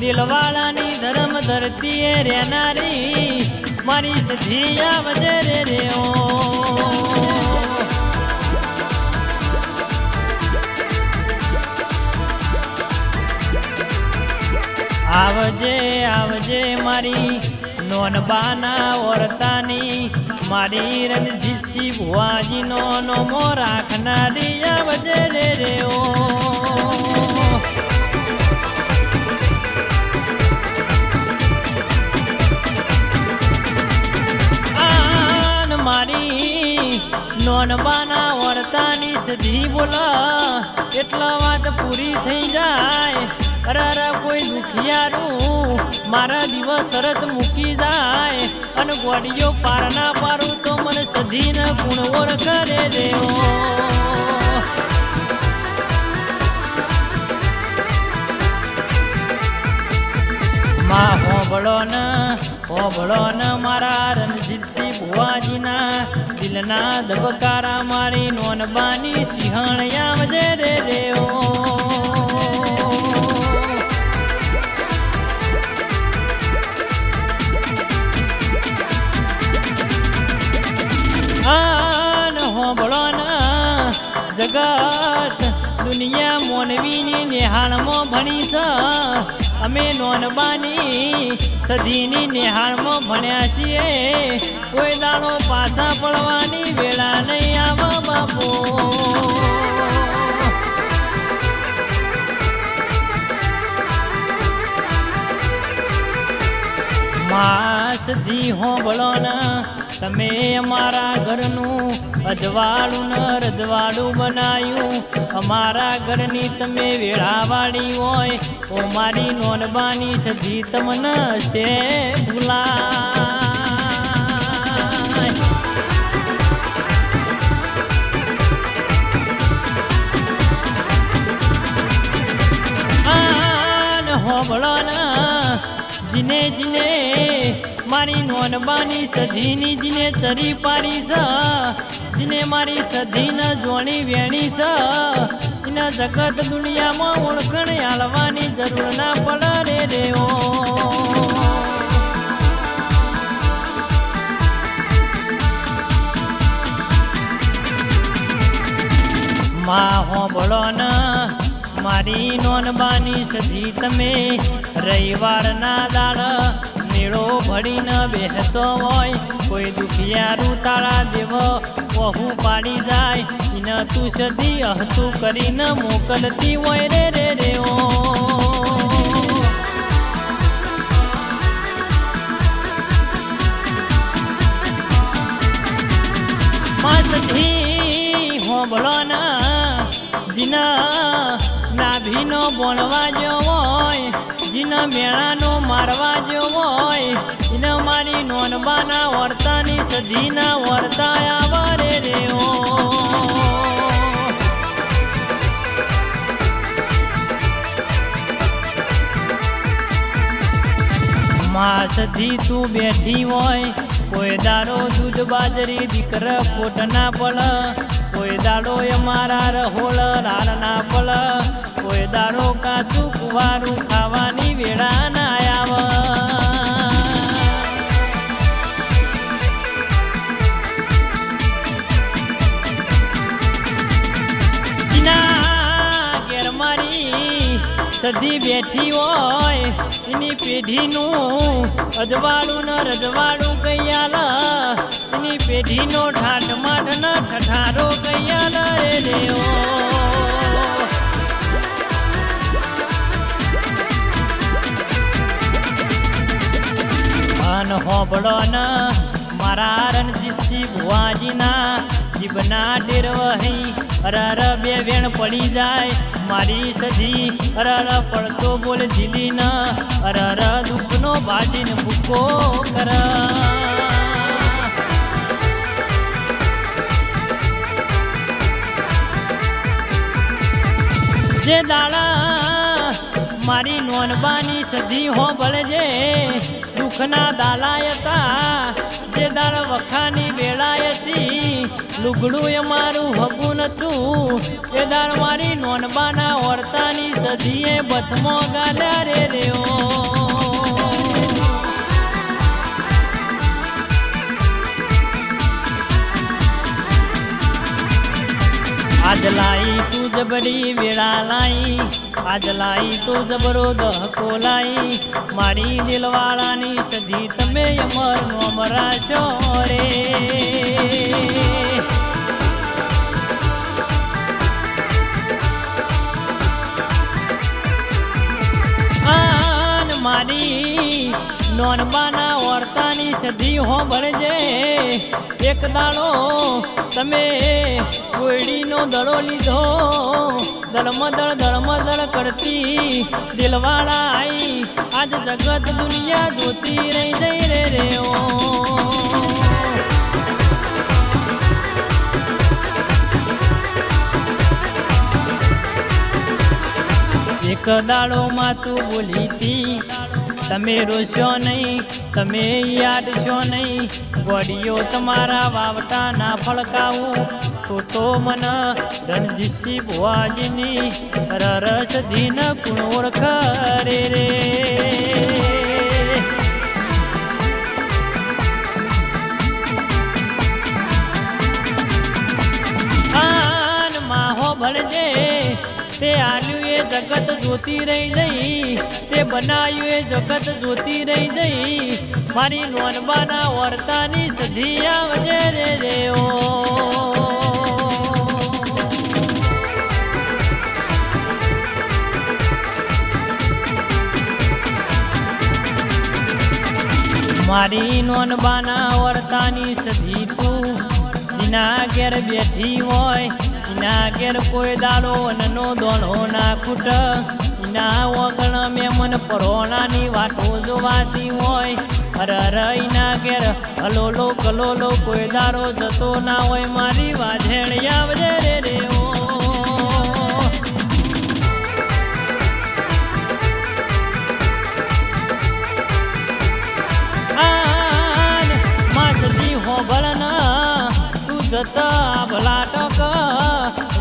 દિલવાળાની ધર્મ ધરતી એ રેનારી મારી સધી આવજે રે રે આવજે આવજે મારી નોનબાના ઓરતાની, મારી રણજીતસિંહ ભુવાજી નો નોમો રાખનારી, આવજે રે રે ઓ નોનબાના વર્તાની સધી બોલા. એટલા વાત પૂરી થઈ જાય. અરારા અરે કોઈ દુખિયારું મારા દિવસ શરત મૂકી જાય. અને ગોડીઓ પારના પારું તો મને સધીને ગુણવોર કરે દેવો. માં હોબળો ન હોબળો ન મારા રણજીતસિંહ ભુવાજીના દિલના ધબકારા મારી નોનબાની સિંહણ આવજે રે રે ઓ આન હોબળો ન જગત દુનિયા મોનવીની નિહાળમાં ભણી છે અમે નોનબાની સધીની નિહાળમાં ભણ્યા છીએ. કોઈ દાડો પાછા પડવાની વેળા નહીં આવ બાપો. માસધી હોંભળો ને તમે અમારા ઘરનું અજવાળું ન રજવાડું બનાવ્યું અમારા ઘરની તમે વેળાવાળી હોય તો મારી નોનબાની સજી તમને છે ભૂલા હોબળો ના જીને જીને મારી નોનબાની સધીની જીને ચરી પાડી છે જીને મારી સધીને જોણી વેણી સ. એને જગત દુનિયામાં ઓળખણ હાલવાની જરૂર ના પડે દેવો માં હોબળો ન, મારી નોનબાની સધી તમે રવિવારના દાડા બેસતો હોય, કોઈ દુખિયારું તાળા દેવો વહુ પાડી જાય એને તું સધી અહતું કરીને મોકલતી હોય રે રે રે, ઓ. મસ્તી હોબળો ના, જીના નાભીનો હોય જીના મેળાનો મારવા જેવો હોય એને મારી નોનબાના વર્તાની સધીના વર્તા આવા રે રે માં સધી તું બેઠી હોય, કોઈ દારો દૂધ બાજરી, દીકરા પોટ ના પળ કોઈ દાડો અમારા રહોળ રાર ના પલ કોઈ દાડો કાચું કુવારું ખાવાની વેળા ના આવ. સધી બેઠી હોય, એની પેઢીનું અજવાળું ન રજવાળું કૈયાલ એની પેઢીનો ઠાઠ માઠ ન ઠઠારો કૈયાલ રે દેવો માન હોબળો ના મારા રણજીતસિંહ ભુવાજીના, જીભના ડેરવહી અરર બે વેણ પડી જાય. મારી સધી અરર પડતો બોલ જીલી ન અરર દુઃખનો ભાજીને ભૂકો કર. જે દાડા મારી નોનબાની સધી હો બળજે. દુઃખના દાલાય હતા જે દાળ વખાની વેળાય હતી. લુગડું એ મારું હગું નતું. એ દાળ મારી નોનબાના ઓરતાની સધીએ બથમો ગાલ્યા રે રેઓ આજ લાઈ તું જબરી વેળા આજ લાઈ તો જબરો દહકો લાઈ મારી દિલવાળાની સધી તમે અમર નો છો રે મારી નોનબાના ઓરતાની સધી હોંભળજે એક દાડો તમે કોયડીનો દડો લીધો દળમદળ દળમદળ કરતી દિલવાળા આઈ. આજ જગત દુનિયા જોતી રહી જઈ રે રે ઓ. એક દાડો માં તું બોલી તી, તમે રોશો નહીં, તમે યાદ છો નહીં. ગોડીઓ તમારા વાવટા ના ફળકાવું. તો તો મન રણજીતસિંહ ભુવાજીની રરસ દિન કુણ ઓળખ રે. ભળજે તે આલ્યું એ જગત જોતી રહી જઈ. તે બનાવ્યું એ જગત જોતી રહી જઈ. મારી નોનબાના વર્તાની સધી આવજે રે રે ઓ મારી નોનબાના વર્તાની સધી તું. જીના ઘેર બેઠી હોય જીના ઘેર કોઈ દાડો અનનો દોણો ના ખૂટ. ના વગણ મેં મન પરોણાની વાતો જોવાતી હોય. અર ના ઘેર હલોલો કલોલો કોઈ દાડો જતો ના હોય. મારી વાઝેણ આવજે રે રે જતા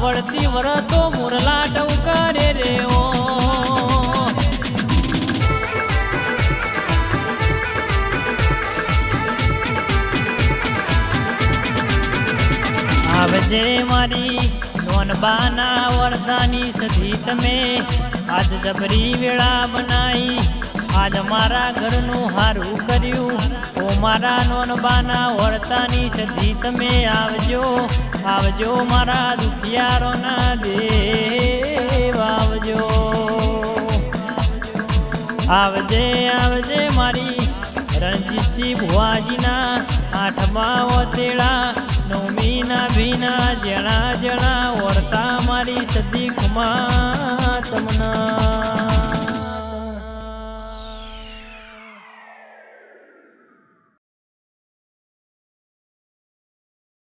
વળતી વરતો મુરલા ટવકારે રે ઓ. આવજે મારી નોનબાના વરદાની સધી તમે આજ જબરી વેળા બનાઈ. આજ મારા ઘરનું હારું કર્યું. ઓ મારા નોનબાના વળતાની સધી તમે આવજો. આવજો મારા દુખિયારોના દેવ, આવજો. આવજે આવજે મારી રણજીતસિંહ ભુવાજીના આઠમા વતેળા નવમીના ભીના જણા જણા વળતા મારી સદી કુમા તમના.